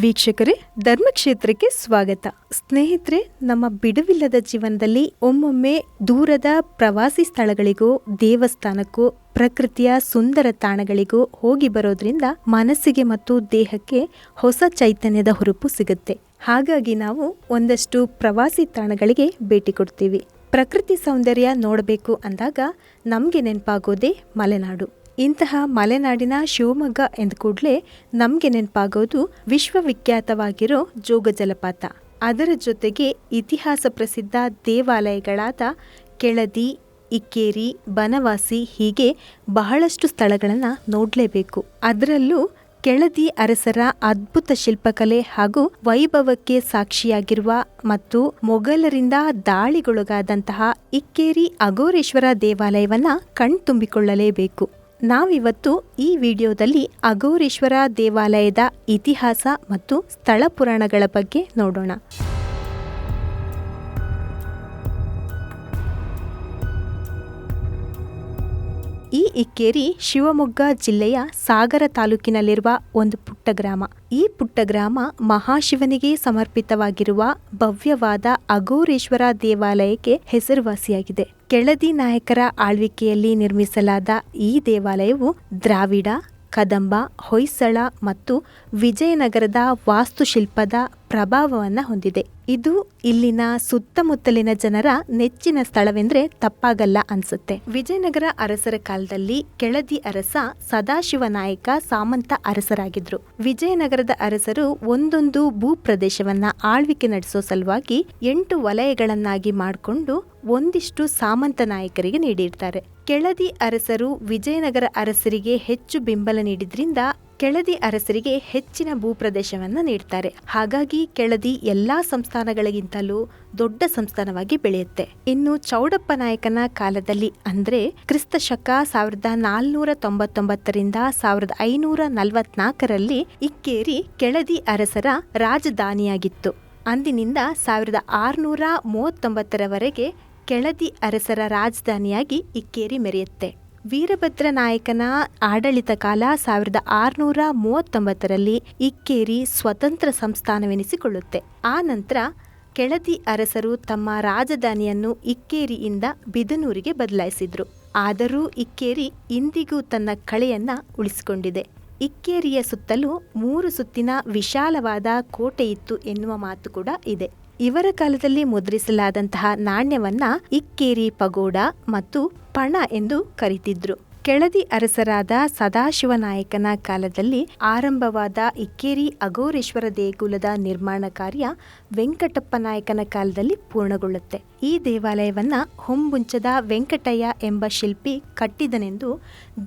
ವೀಕ್ಷಕರೇ, ಧರ್ಮಕ್ಷೇತ್ರಕ್ಕೆ ಸ್ವಾಗತ. ಸ್ನೇಹಿತರೆ, ನಮ್ಮ ಬಿಡುವಿಲ್ಲದ ಜೀವನದಲ್ಲಿ ಒಮ್ಮೊಮ್ಮೆ ದೂರದ ಪ್ರವಾಸಿ ಸ್ಥಳಗಳಿಗೂ, ದೇವಸ್ಥಾನಕ್ಕೂ, ಪ್ರಕೃತಿಯ ಸುಂದರ ತಾಣಗಳಿಗೂ ಹೋಗಿ ಬರೋದ್ರಿಂದ ಮನಸ್ಸಿಗೆ ಮತ್ತು ದೇಹಕ್ಕೆ ಹೊಸ ಚೈತನ್ಯದ ಹುರುಪು ಸಿಗುತ್ತೆ. ಹಾಗಾಗಿ ನಾವು ಒಂದಷ್ಟು ಪ್ರವಾಸಿ ತಾಣಗಳಿಗೆ ಭೇಟಿ ಕೊಡ್ತೀವಿ. ಪ್ರಕೃತಿ ಸೌಂದರ್ಯ ನೋಡಬೇಕು ಅಂದಾಗ ನಮಗೆ ನೆನಪಾಗೋದೇ ಮಲೆನಾಡು. ಇಂತಹ ಮಲೆನಾಡಿನ ಶಿವಮೊಗ್ಗ ಎಂದ ಕೂಡಲೇ ನಮಗೆ ನೆನಪಾಗೋದು ವಿಶ್ವವಿಖ್ಯಾತವಾಗಿರೋ ಜೋಗ ಜಲಪಾತ. ಅದರ ಜೊತೆಗೆ ಇತಿಹಾಸ ಪ್ರಸಿದ್ಧ ದೇವಾಲಯಗಳಾದ ಕೆಳದಿ, ಇಕ್ಕೇರಿ, ಬನವಾಸಿ ಹೀಗೆ ಬಹಳಷ್ಟು ಸ್ಥಳಗಳನ್ನು ನೋಡಲೇಬೇಕು. ಅದರಲ್ಲೂ ಕೆಳದಿ ಅರಸರ ಅದ್ಭುತ ಶಿಲ್ಪಕಲೆ ಹಾಗೂ ವೈಭವಕ್ಕೆ ಸಾಕ್ಷಿಯಾಗಿರುವ ಮತ್ತು ಮೊಘಲರಿಂದ ದಾಳಿಗೊಳಗಾದಂತಹ ಇಕ್ಕೇರಿ ಅಘೋರೇಶ್ವರ ದೇವಾಲಯವನ್ನ ಕಣ್ತುಂಬಿಕೊಳ್ಳಲೇಬೇಕು. ನಾವಿವತ್ತು ಈ ವಿಡಿಯೋದಲ್ಲಿ ಅಘೋರೇಶ್ವರ ದೇವಾಲಯದ ಇತಿಹಾಸ ಮತ್ತು ಸ್ಥಳ ಪುರಾಣಗಳ ಬಗ್ಗೆ ನೋಡೋಣ. ಈ ಇಕ್ಕೇರಿ ಶಿವಮೊಗ್ಗ ಜಿಲ್ಲೆಯ ಸಾಗರ ತಾಲೂಕಿನಲ್ಲಿರುವ ಒಂದು ಪುಟ್ಟ ಗ್ರಾಮ ಈ ಪುಟ್ಟ ಗ್ರಾಮ ಮಹಾಶಿವನಿಗೆ ಸಮರ್ಪಿತವಾಗಿರುವ ಭವ್ಯವಾದ ಅಘೋರೇಶ್ವರ ದೇವಾಲಯಕ್ಕೆ ಹೆಸರುವಾಸಿಯಾಗಿದೆ. ಕೆಳದಿ ನಾಯಕರ ಆಳ್ವಿಕೆಯಲ್ಲಿ ನಿರ್ಮಿಸಲಾದ ಈ ದೇವಾಲಯವು ದ್ರಾವಿಡ ಕದಂಬ ಹೊಯ್ಸಳ ಮತ್ತು ವಿಜಯನಗರದ ವಾಸ್ತುಶಿಲ್ಪದ ಪ್ರಭಾವವನ್ನು ಹೊಂದಿದೆ. ಇದು ಇಲ್ಲಿನ ಸುತ್ತಮುತ್ತಲಿನ ಜನರ ನೆಚ್ಚಿನ ಸ್ಥಳವೆಂದ್ರೆ ತಪ್ಪಾಗಲ್ಲ ಅನ್ಸುತ್ತೆ. ವಿಜಯನಗರ ಅರಸರ ಕಾಲದಲ್ಲಿ ಕೆಳದಿ ಅರಸ ಸದಾಶಿವ ನಾಯಕ ಸಾಮಂತ ಅರಸರಾಗಿದ್ರು. ವಿಜಯನಗರದ ಅರಸರು ಒಂದೊಂದು ಭೂ ಪ್ರದೇಶವನ್ನ ಆಳ್ವಿಕೆ ನಡೆಸೋ ಸಲುವಾಗಿ ಎಂಟು ವಲಯಗಳನ್ನಾಗಿ ಮಾಡಿಕೊಂಡು ಒಂದಿಷ್ಟು ಸಾಮಂತ ನಾಯಕರಿಗೆ ನೀಡಿರ್ತಾರೆ. ಕೆಳದಿ ಅರಸರು ವಿಜಯನಗರ ಅರಸರಿಗೆ ಹೆಚ್ಚು ಬೆಂಬಲ ನೀಡಿದ್ರಿಂದ ಕೆಳದಿ ಅರಸರಿಗೆ ಹೆಚ್ಚಿನ ಭೂಪ್ರದೇಶವನ್ನು ನೀಡ್ತಾರೆ. ಹಾಗಾಗಿ ಕೆಳದಿ ಎಲ್ಲಾ ಸಂಸ್ಥಾನಗಳಿಗಿಂತಲೂ ದೊಡ್ಡ ಸಂಸ್ಥಾನವಾಗಿ ಬೆಳೆಯುತ್ತೆ. ಇನ್ನು ಚೌಡಪ್ಪ ನಾಯಕನ ಕಾಲದಲ್ಲಿ ಅಂದ್ರೆ ಕ್ರಿಸ್ತ ಶಕ ಸಾವಿರದ ನಾಲ್ನೂರ ತೊಂಬತ್ತೊಂಬತ್ತರಿಂದ ಸಾವಿರದ ಐನೂರ ನಲವತ್ನಾಲ್ಕರಲ್ಲಿ ಇಕ್ಕೇರಿ ಕೆಳದಿ ಅರಸರ ರಾಜಧಾನಿಯಾಗಿತ್ತು. ಅಂದಿನಿಂದ ಸಾವಿರದ ಆರುನೂರ ಮೂವತ್ತೊಂಬತ್ತರವರೆಗೆ ಕೆಳದಿ ಅರಸರ ರಾಜಧಾನಿಯಾಗಿ ಇಕ್ಕೇರಿ ಮೆರೆಯುತ್ತೆ. ವೀರಭದ್ರ ನಾಯಕನ ಆಡಳಿತ ಕಾಲ ಸಾವಿರದ ಆರುನೂರ ಮೂವತ್ತೊಂಬತ್ತರಲ್ಲಿ ಇಕ್ಕೇರಿ ಸ್ವತಂತ್ರ ಸಂಸ್ಥಾನವೆನಿಸಿಕೊಳ್ಳುತ್ತೆ. ಆ ನಂತರ ಕೆಳದಿ ಅರಸರು ತಮ್ಮ ರಾಜಧಾನಿಯನ್ನು ಇಕ್ಕೇರಿಯಿಂದ ಬಿದನೂರಿಗೆ ಬದಲಾಯಿಸಿದ್ರು. ಆದರೂ ಇಕ್ಕೇರಿ ಇಂದಿಗೂ ತನ್ನ ಕಳೆಯನ್ನ ಉಳಿಸಿಕೊಂಡಿದೆ. ಇಕ್ಕೇರಿಯ ಸುತ್ತಲೂ ಮೂರು ಸುತ್ತಿನ ವಿಶಾಲವಾದ ಕೋಟೆಯಿತ್ತು ಎನ್ನುವ ಮಾತು ಕೂಡ ಇದೆ. ಇವರ ಕಾಲದಲ್ಲಿ ಮುದ್ರಿಸಲಾದಂತಹ ನಾಣ್ಯವನ್ನ ಇಕ್ಕೇರಿ ಪಗೋಡ ಮತ್ತು ಪಣ ಎಂದು ಕರೀತಿದ್ರು. ಕೆಳದಿ ಅರಸರಾದ ಸದಾಶಿವನಾಯಕನ ಕಾಲದಲ್ಲಿ ಆರಂಭವಾದ ಇಕ್ಕೇರಿ ಅಘೋರೇಶ್ವರ ದೇಗುಲದ ನಿರ್ಮಾಣ ಕಾರ್ಯ ವೆಂಕಟಪ್ಪ ನಾಯಕನ ಕಾಲದಲ್ಲಿ ಪೂರ್ಣಗೊಳ್ಳುತ್ತೆ. ಈ ದೇವಾಲಯವನ್ನ ಹೊಂಬುಂಚದ ವೆಂಕಟಯ್ಯ ಎಂಬ ಶಿಲ್ಪಿ ಕಟ್ಟಿದನೆಂದು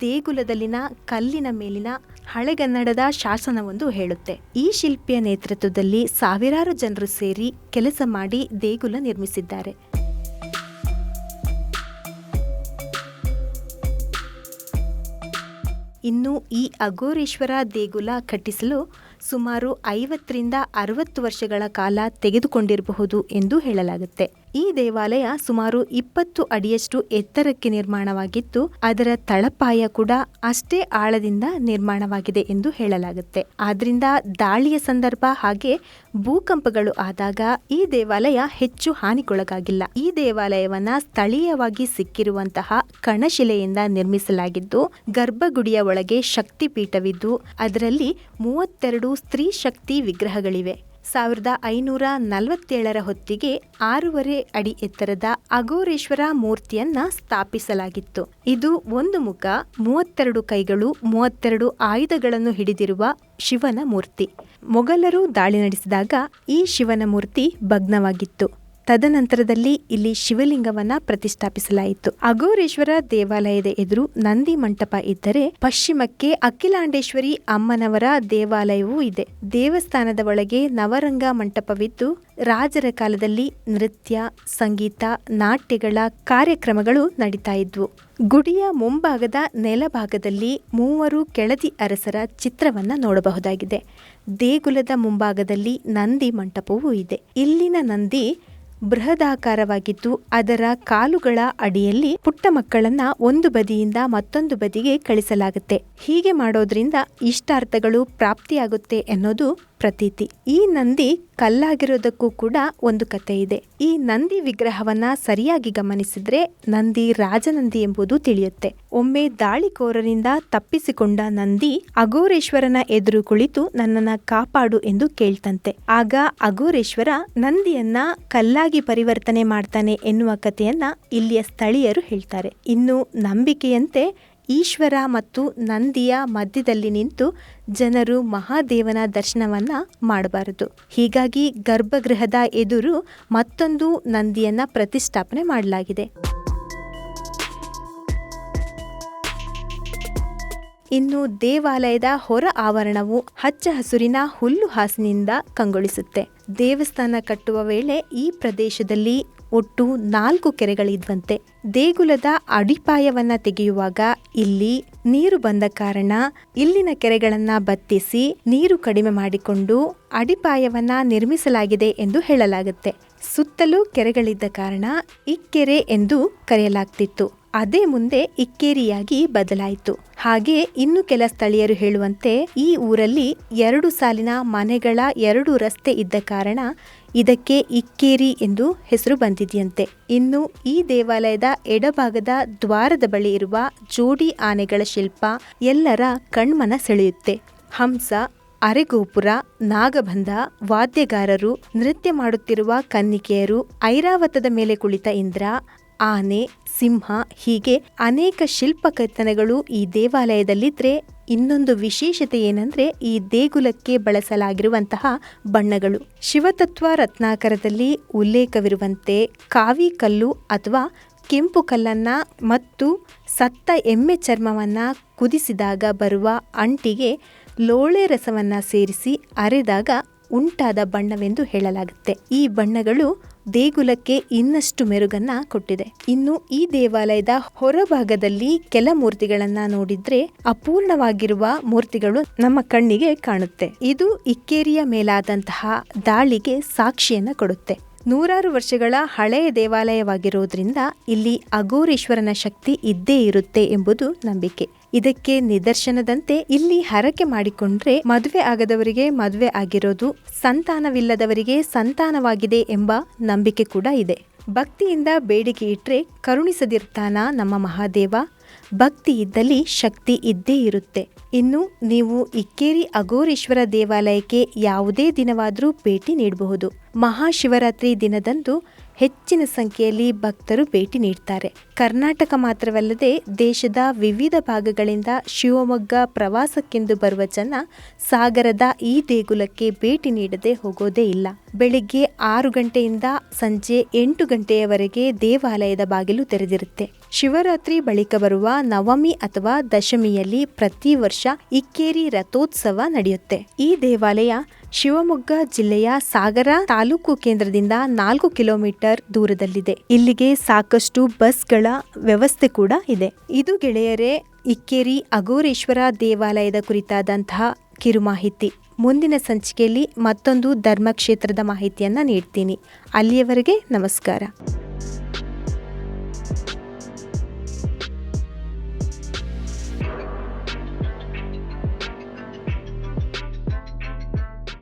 ದೇಗುಲದಲ್ಲಿನ ಕಲ್ಲಿನ ಮೇಲಿನ ಹಳೆಗನ್ನಡದ ಶಾಸನವೊಂದು ಹೇಳುತ್ತೆ. ಈ ಶಿಲ್ಪಿಯ ನೇತೃತ್ವದಲ್ಲಿ ಸಾವಿರಾರು ಜನರು ಸೇರಿ ಕೆಲಸ ಮಾಡಿ ದೇಗುಲ ನಿರ್ಮಿಸಿದ್ದಾರೆ. ಇನ್ನು ಈ ಅಘೋರೇಶ್ವರ ದೇಗುಲ ಕಟ್ಟಿಸಲು ಸುಮಾರು ಐವತ್ತರಿಂದ ಅರವತ್ತು ವರ್ಷಗಳ ಕಾಲ ತೆಗೆದುಕೊಂಡಿರಬಹುದು ಎಂದು ಹೇಳಲಾಗುತ್ತೆ. ಈ ದೇವಾಲಯ ಸುಮಾರು ಇಪ್ಪತ್ತು ಅಡಿಯಷ್ಟು ಎತ್ತರಕ್ಕೆ ನಿರ್ಮಾಣವಾಗಿದ್ದು ಅದರ ತಳಪಾಯ ಕೂಡ ಅಷ್ಟೇ ಆಳದಿಂದ ನಿರ್ಮಾಣವಾಗಿದೆ ಎಂದು ಹೇಳಲಾಗುತ್ತೆ. ಆದ್ರಿಂದ ದಾಳಿಯ ಸಂದರ್ಭ ಹಾಗೆ ಭೂಕಂಪಗಳು ಆದಾಗ ಈ ದೇವಾಲಯ ಹೆಚ್ಚು ಹಾನಿಗೊಳಗಾಗಿಲ್ಲ. ಈ ದೇವಾಲಯವನ್ನ ಸ್ಥಳೀಯವಾಗಿ ಸಿಕ್ಕಿರುವಂತಹ ಕಣಶಿಲೆಯಿಂದ ನಿರ್ಮಿಸಲಾಗಿದ್ದು, ಗರ್ಭಗುಡಿಯ ಒಳಗೆ ಶಕ್ತಿ ಪೀಠವಿದ್ದು ಅದರಲ್ಲಿ ಮೂವತ್ತೆರಡು ಸ್ತ್ರೀ ಶಕ್ತಿ ವಿಗ್ರಹಗಳಿವೆ. ಸಾವಿರದ ಐನೂರ ನಲವತ್ತೇಳರ ಹೊತ್ತಿಗೆ ಆರೂವರೆ ಅಡಿ ಎತ್ತರದ ಅಘೋರೇಶ್ವರ ಮೂರ್ತಿಯನ್ನ ಸ್ಥಾಪಿಸಲಾಗಿತ್ತು. ಇದು ಒಂದು ಮುಖ, ಮೂವತ್ತೆರಡು ಕೈಗಳು, ಮೂವತ್ತೆರಡು ಆಯುಧಗಳನ್ನು ಹಿಡಿದಿರುವ ಶಿವನ ಮೂರ್ತಿ. ಮೊಘಲರು ದಾಳಿ ನಡೆಸಿದಾಗ ಈ ಶಿವನ ಮೂರ್ತಿ ಭಗ್ನವಾಗಿತ್ತು. ತದನಂತರದಲ್ಲಿ ಇಲ್ಲಿ ಶಿವಲಿಂಗವನ್ನ ಪ್ರತಿಷ್ಠಾಪಿಸಲಾಯಿತು. ಅಘೋರೇಶ್ವರ ದೇವಾಲಯದ ಎದುರು ನಂದಿ ಮಂಟಪ ಇದ್ದರೆ ಪಶ್ಚಿಮಕ್ಕೆ ಅಖಿಲಾಂಡೇಶ್ವರಿ ಅಮ್ಮನವರ ದೇವಾಲಯವೂ ಇದೆ. ದೇವಸ್ಥಾನದ ಒಳಗೆ ನವರಂಗ ಮಂಟಪವಿದ್ದು, ರಾಜರ ಕಾಲದಲ್ಲಿ ನೃತ್ಯ, ಸಂಗೀತ, ನಾಟ್ಯಗಳ ಕಾರ್ಯಕ್ರಮಗಳು ನಡೀತಾ ಇದ್ವು. ಗುಡಿಯ ಮುಂಭಾಗದ ನೆಲಭಾಗದಲ್ಲಿ ಮೂವರು ಕೆಳದಿ ಅರಸರ ಚಿತ್ರವನ್ನ ನೋಡಬಹುದಾಗಿದೆ. ದೇಗುಲದ ಮುಂಭಾಗದಲ್ಲಿ ನಂದಿ ಮಂಟಪವೂ ಇದೆ. ಇಲ್ಲಿನ ನಂದಿ ಬೃಹದಾಕಾರವಾಗಿದ್ದು, ಅದರ ಕಾಲುಗಳ ಅಡಿಯಲ್ಲಿ ಪುಟ್ಟ ಮಕ್ಕಳನ್ನ ಒಂದು ಬದಿಯಿಂದ ಮತ್ತೊಂದು ಬದಿಗೆ ಕಳಿಸಲಾಗುತ್ತೆ. ಹೀಗೆ ಮಾಡೋದ್ರಿಂದ ಇಷ್ಟಾರ್ಥಗಳು ಪ್ರಾಪ್ತಿಯಾಗುತ್ತೆ ಎನ್ನೋದು ಪ್ರತೀತಿ. ಈ ನಂದಿ ಕಲ್ಲಾಗಿರೋದಕ್ಕೂ ಕೂಡ ಒಂದು ಕತೆ ಇದೆ. ಈ ನಂದಿ ವಿಗ್ರಹವನ್ನ ಸರಿಯಾಗಿ ಗಮನಿಸಿದ್ರೆ ನಂದಿ ರಾಜನಂದಿ ಎಂಬುದು ತಿಳಿಯುತ್ತೆ. ಒಮ್ಮೆ ದಾಳಿಕೋರರಿಂದ ತಪ್ಪಿಸಿಕೊಂಡ ನಂದಿ ಅಘೋರೇಶ್ವರನ ಎದುರು ಕುಳಿತು ನನ್ನನ್ನ ಕಾಪಾಡು ಎಂದು ಕೇಳ್ತಂತೆ. ಆಗ ಅಘೋರೇಶ್ವರ ನಂದಿಯನ್ನ ಕಲ್ಲಾಗಿ ಪರಿವರ್ತನೆ ಮಾಡ್ತಾನೆ ಎನ್ನುವ ಕಥೆಯನ್ನ ಇಲ್ಲಿಯ ಸ್ಥಳೀಯರು ಹೇಳ್ತಾರೆ. ಇನ್ನು ನಂಬಿಕೆಯಂತೆ ಈಶ್ವರ ಮತ್ತು ನಂದಿಯ ಮಧ್ಯದಲ್ಲಿ ನಿಂತು ಜನರು ಮಹಾದೇವನ ದರ್ಶನವನ್ನ ಮಾಡಬಾರದು. ಹೀಗಾಗಿ ಗರ್ಭಗೃಹದ ಎದುರು ಮತ್ತೊಂದು ನಂದಿಯನ್ನ ಪ್ರತಿಷ್ಠಾಪನೆ ಮಾಡಲಾಗಿದೆ. ಇನ್ನು ದೇವಾಲಯದ ಹೊರ ಆವರಣವು ಹಚ್ಚ ಹಸುರಿನ ಹುಲ್ಲು ಹಾಸಿನಿಂದ ಕಂಗೊಳಿಸುತ್ತೆ. ದೇವಸ್ಥಾನ ಕಟ್ಟುವ ವೇಳೆ ಈ ಪ್ರದೇಶದಲ್ಲಿ ಒಟ್ಟು ನಾಲ್ಕು ಕೆರೆಗಳಿದ್ವಂತೆ. ದೇಗುಲದ ಅಡಿಪಾಯವನ್ನ ತೆಗೆಯುವಾಗ ಇಲ್ಲಿ ನೀರು ಬಂದ ಕಾರಣ ಇಲ್ಲಿನ ಕೆರೆಗಳನ್ನ ಬತ್ತಿಸಿ ನೀರು ಕಡಿಮೆ ಮಾಡಿಕೊಂಡು ಅಡಿಪಾಯವನ್ನ ನಿರ್ಮಿಸಲಾಗಿದೆ ಎಂದು ಹೇಳಲಾಗುತ್ತೆ. ಸುತ್ತಲೂ ಕೆರೆಗಳಿದ್ದ ಕಾರಣ ಇಕ್ಕೆರೆ ಎಂದು ಕರೆಯಲಾಗ್ತಿತ್ತು. ಅದೇ ಮುಂದೆ ಇಕ್ಕೇರಿಯಾಗಿ ಬದಲಾಯಿತು. ಹಾಗೆ ಇನ್ನು ಕೆಲ ಸ್ಥಳೀಯರು ಹೇಳುವಂತೆ ಈ ಊರಲ್ಲಿ ಎರಡು ಸಾಲಿನ ಮನೆಗಳ ಎರಡು ರಸ್ತೆ ಇದ್ದ ಕಾರಣ ಇದಕ್ಕೆ ಇಕ್ಕೇರಿ ಎಂದು ಹೆಸರು ಬಂದಿದೆಯಂತೆ. ಇನ್ನು ಈ ದೇವಾಲಯದ ಎಡಭಾಗದ ದ್ವಾರದ ಬಳಿ ಇರುವ ಜೋಡಿ ಆನೆಗಳ ಶಿಲ್ಪ ಎಲ್ಲರ ಕಣ್ಮನ ಸೆಳೆಯುತ್ತೆ. ಹಂಸ, ಅರೆಗೋಪುರ, ನಾಗಬಂಧ, ವಾದ್ಯಗಾರರು, ನೃತ್ಯ ಮಾಡುತ್ತಿರುವ ಕನ್ನಿಕೆಯರು, ಐರಾವತದ ಮೇಲೆ ಕುಳಿತ ಇಂದ್ರ ಆನೆ, ಸಿಂಹ ಹೀಗೆ ಅನೇಕ ಶಿಲ್ಪ ಕೆತ್ತನೆಗಳು ಈ ದೇವಾಲಯದಲ್ಲಿದ್ದರೆ ಇನ್ನೊಂದು ವಿಶೇಷತೆ ಏನಂದ್ರೆ ಈ ದೇಗುಲಕ್ಕೆ ಬಳಸಲಾಗಿರುವಂತಹ ಬಣ್ಣಗಳು. ಶಿವತತ್ವ ರತ್ನಾಕರದಲ್ಲಿ ಉಲ್ಲೇಖವಿರುವಂತೆ ಕಾವಿ ಕಲ್ಲು ಅಥವಾ ಕೆಂಪು ಕಲ್ಲನ್ನ ಮತ್ತು ಸತ್ತ ಎಮ್ಮೆ ಚರ್ಮವನ್ನ ಕುದಿಸಿದಾಗ ಬರುವ ಅಂಟಿಗೆ ಲೋಳೆ ರಸವನ್ನ ಸೇರಿಸಿ ಅರೆದಾಗ ಉಂಟಾದ ಬಣ್ಣವೆಂದು ಹೇಳಲಾಗುತ್ತೆ. ಈ ಬಣ್ಣಗಳು ದೇಗುಲಕ್ಕೆ ಇನ್ನಷ್ಟು ಮೆರುಗನ್ನ ಕೊಟ್ಟಿದೆ. ಇನ್ನು ಈ ದೇವಾಲಯದ ಹೊರಭಾಗದಲ್ಲಿ ಕೆಲ ಮೂರ್ತಿಗಳನ್ನ ನೋಡಿದ್ರೆ ಅಪೂರ್ಣವಾಗಿರುವ ಮೂರ್ತಿಗಳು ನಮ್ಮ ಕಣ್ಣಿಗೆ ಕಾಣುತ್ತೆ. ಇದು ಇಕ್ಕೇರಿಯ ಮೇಲಾದಂತಹ ದಾಳಿಗೆ ಸಾಕ್ಷಿಯನ್ನ ಕೊಡುತ್ತೆ. ನೂರಾರು ವರ್ಷಗಳ ಹಳೆಯ ದೇವಾಲಯವಾಗಿರುವುದರಿಂದ ಇಲ್ಲಿ ಅಘೋರೇಶ್ವರನ ಶಕ್ತಿ ಇದ್ದೇ ಇರುತ್ತೆ ಎಂಬುದು ನಂಬಿಕೆ. ಇದಕ್ಕೆ ನಿದರ್ಶನದಂತೆ ಇಲ್ಲಿ ಹರಕೆ ಮಾಡಿಕೊಂಡ್ರೆ ಮದುವೆ ಆಗದವರಿಗೆ ಮದುವೆ ಆಗಿರೋದು ಸಂತಾನವಿಲ್ಲದವರಿಗೆ ಸಂತಾನವಾಗಿದೆ ಎಂಬ ನಂಬಿಕೆ ಕೂಡ ಇದೆ. ಭಕ್ತಿಯಿಂದ ಬೇಡಿಕೆ ಇಟ್ಟರೆ ಕರುಣಿಸದಿರ್ತಾನ ನಮ್ಮ ಮಹಾದೇವ? ಭಕ್ತಿ ಇದ್ದಲ್ಲಿ ಶಕ್ತಿ ಇದ್ದೇ ಇರುತ್ತೆ. ಇನ್ನು ನೀವು ಇಕ್ಕೇರಿ ಅಘೋರೇಶ್ವರ ದೇವಾಲಯಕ್ಕೆ ಯಾವುದೇ ದಿನವಾದರೂ ಭೇಟಿ ನೀಡಬಹುದು. ಮಹಾಶಿವರಾತ್ರಿ ದಿನದಂದು ಹೆಚ್ಚಿನ ಸಂಖ್ಯೆಯಲ್ಲಿ ಭಕ್ತರು ಭೇಟಿ ನೀಡ್ತಾರೆ. ಕರ್ನಾಟಕ ಮಾತ್ರವಲ್ಲದೆ ದೇಶದ ವಿವಿಧ ಭಾಗಗಳಿಂದ ಶಿವಮೊಗ್ಗ ಪ್ರವಾಸಕ್ಕೆಂದು ಬರುವ ಜನ ಸಾಗರದ ಈ ದೇಗುಲಕ್ಕೆ ಭೇಟಿ ನೀಡದೆ ಹೋಗೋದೇ ಇಲ್ಲ. ಬೆಳಿಗ್ಗೆ ಆರು ಗಂಟೆಯಿಂದ ಸಂಜೆ ಎಂಟು ಗಂಟೆಯವರೆಗೆ ದೇವಾಲಯದ ಬಾಗಿಲು ತೆರೆದಿರುತ್ತೆ. ಶಿವರಾತ್ರಿ ಬಳಿಕ ಬರುವ ನವಮಿ ಅಥವಾ ದಶಮಿಯಲ್ಲಿ ಪ್ರತಿ ವರ್ಷ ಇಕ್ಕೇರಿ ರಥೋತ್ಸವ ನಡೆಯುತ್ತೆ. ಈ ದೇವಾಲಯ ಶಿವಮೊಗ್ಗ ಜಿಲ್ಲೆಯ ಸಾಗರ ತಾಲೂಕು ಕೇಂದ್ರದಿಂದ ನಾಲ್ಕು ಕಿಲೋಮೀಟರ್ ದೂರದಲ್ಲಿದೆ. ಇಲ್ಲಿಗೆ ಸಾಕಷ್ಟು ಬಸ್ಗಳ ವ್ಯವಸ್ಥೆ ಕೂಡ ಇದೆ. ಇದು ಗೆಳೆಯರೇ, ಇಕ್ಕೇರಿ ಅಘೋರೇಶ್ವರ ದೇವಾಲಯದ ಕುರಿತಾದಂತಹ ಕಿರು ಮಾಹಿತಿ. ಮುಂದಿನ ಸಂಚಿಕೆಯಲ್ಲಿ ಮತ್ತೊಂದು ಧರ್ಮಕ್ಷೇತ್ರದ ಮಾಹಿತಿಯನ್ನು ನೀಡ್ತೀನಿ. ಅಲ್ಲಿಯವರೆಗೆ ನಮಸ್ಕಾರ.